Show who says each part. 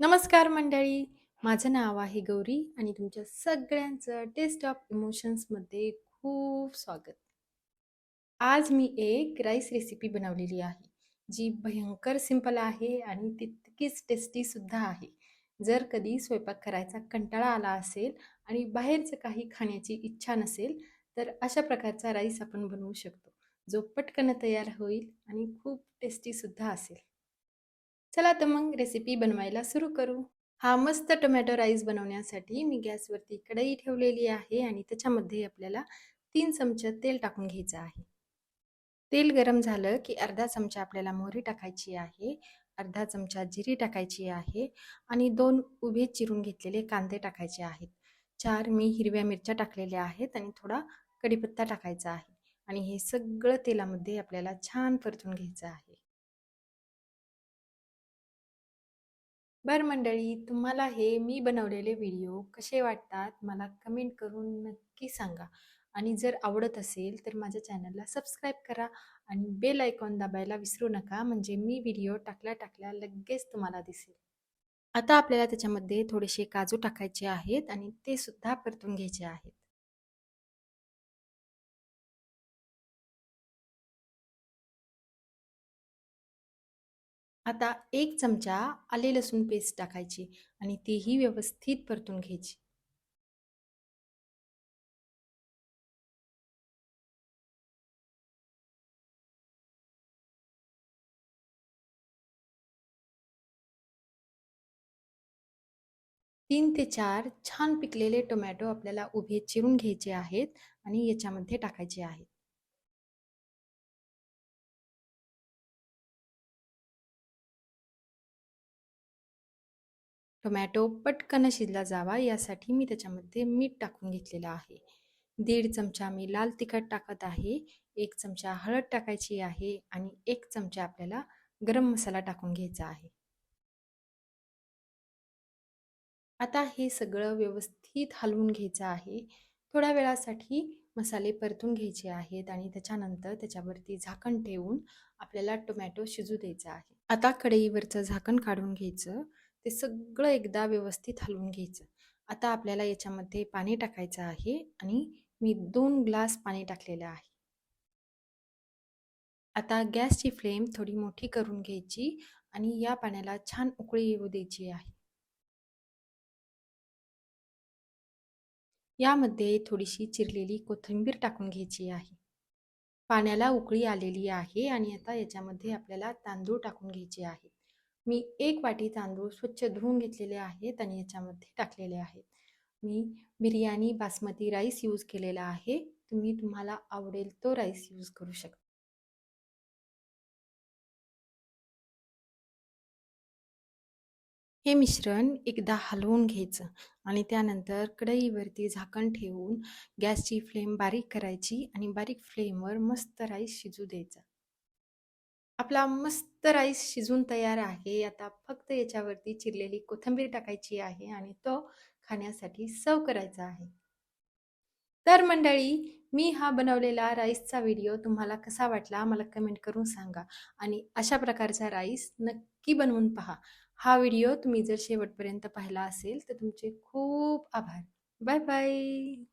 Speaker 1: नमस्कार मंडळी. माझं नाव आहे गौरी आणि तुमच्या सगळ्यांचं टेस्ट ऑफ इमोशन्समध्ये खूप स्वागत. आज मी एक राईस रेसिपी बनवलेली आहे जी भयंकर सिंपल आहे आणि तितकीच टेस्टीसुद्धा आहे. जर कधी स्वयंपाक करायचा कंटाळा आला असेल आणि बाहेरचं काही खाण्याची इच्छा नसेल तर अशा प्रकारचा राईस आपण बनवू शकतो जो पटकन तयार होईल आणि खूप टेस्टीसुद्धा असेल. चला तर मग रेसिपी बनवायला सुरू करू. हा मस्त टोमॅटो राईस बनवण्यासाठी मी गॅसवरती कढई ठेवलेली आहे आणि त्याच्यामध्ये आपल्याला तीन चमचे तेल टाकून घ्यायचं आहे. तेल गरम झालं की अर्धा चमचा आपल्याला मोहरी टाकायची आहे अर्धा चमचा जिरी टाकायची आहे आणि दोन उभे चिरून घेतलेले कांदे टाकायचे आहेत. चार मी हिरव्या मिरच्या टाकलेल्या आहेत आणि थोडा कढीपत्ता टाकायचा आहे आणि हे सगळं तेलामध्ये आपल्याला छान परतून घ्यायचं आहे. बर मंडळी तुम्हाला हे मी बनवलेले व्हिडिओ कसे वाटतात मला कमेंट करून नक्की सांगा. आणि जर आवडत असेल तर माझ्या चॅनलला सबस्क्राईब करा आणि बेल आयकॉन दाबायला विसरू नका म्हणजे मी व्हिडिओ टाकल्या टाकल्या लगेच तुम्हाला दिसेल. आता आपल्याला त्याच्यामध्ये थोडेसे काजू टाकायचे आहेत आणि ते सुद्धा परतून घ्यायचे आहेत. आता एक चमचा आले लसूण पेस्ट टाकायची आणि तीही व्यवस्थित परतून घ्यायची. तीन ते चार छान पिकलेले टोमॅटो आपल्याला उभे चिरून घ्यायचे आहेत आणि याच्यामध्ये टाकायचे आहेत. टोमॅटो पटकन शिजला जावा यासाठी मी त्याच्यामध्ये मीठ टाकून घेतलेलं आहे. दीड चमचा मी लाल तिखट टाकत आहे एक चमचा हळद टाकायची आहे आणि एक चमचा आपल्याला गरम मसाला टाकून घ्यायचा आहे. आता हे सगळं व्यवस्थित हलवून घ्यायचं आहे. थोड्या वेळासाठी मसाले परतून घ्यायचे आहेत आणि त्याच्यानंतर त्याच्यावरती झाकण ठेवून आपल्याला टोमॅटो शिजू द्यायचा आहे. आता कढईवरचं झाकण काढून घ्यायचं. ते सगळं एकदा व्यवस्थित हलवून घ्यायचं. आता आपल्याला याच्यामध्ये पाणी टाकायचं आहे आणि मी दोन ग्लास पाणी टाकलेलं आहे. आता गॅसची फ्लेम थोडी मोठी करून घ्यायची आणि या पाण्याला छान उकळी येऊ द्यायची आहे. यामध्ये थोडीशी चिरलेली कोथिंबीर टाकून घ्यायची आहे. पाण्याला उकळी आलेली आहे आणि आता याच्यामध्ये आपल्याला तांदूळ टाकून घ्यायचे आहे. मी एक वाटी तांदूळ स्वच्छ धुवून घेतलेले आहेत आणि याच्यामध्ये टाकलेले आहेत मी बिर्याणी बासमती राईस यूज केलेला आहे. तुम्ही तुम्हाला आवडेल तो राईस यूज करू शकता हे मिश्रण एकदा हलवून घ्यायचं आणि त्यानंतर कढईवरती झाकण ठेवून गॅसची फ्लेम बारीक करायची आणि बारीक फ्लेमवर मस्त राईस शिजू द्यायचा. आपला मस्त राईस शिजून तयार आहे. आता फक्त याच्यावरती चिरलेली कोथिंबीर टाकायची आहे आणि तो खाण्यासाठी सर्व करायचा आहे. तर मंडळी मी हा बनवलेला राईसचा व्हिडिओ तुम्हाला कसा वाटला मला कमेंट करून सांगा आणि अशा प्रकारचा राईस नक्की बनवून पहा. हा व्हिडिओ तुम्ही जर शेवटपर्यंत पाहिला असेल तर तुमचे खूप आभार. Bye bye.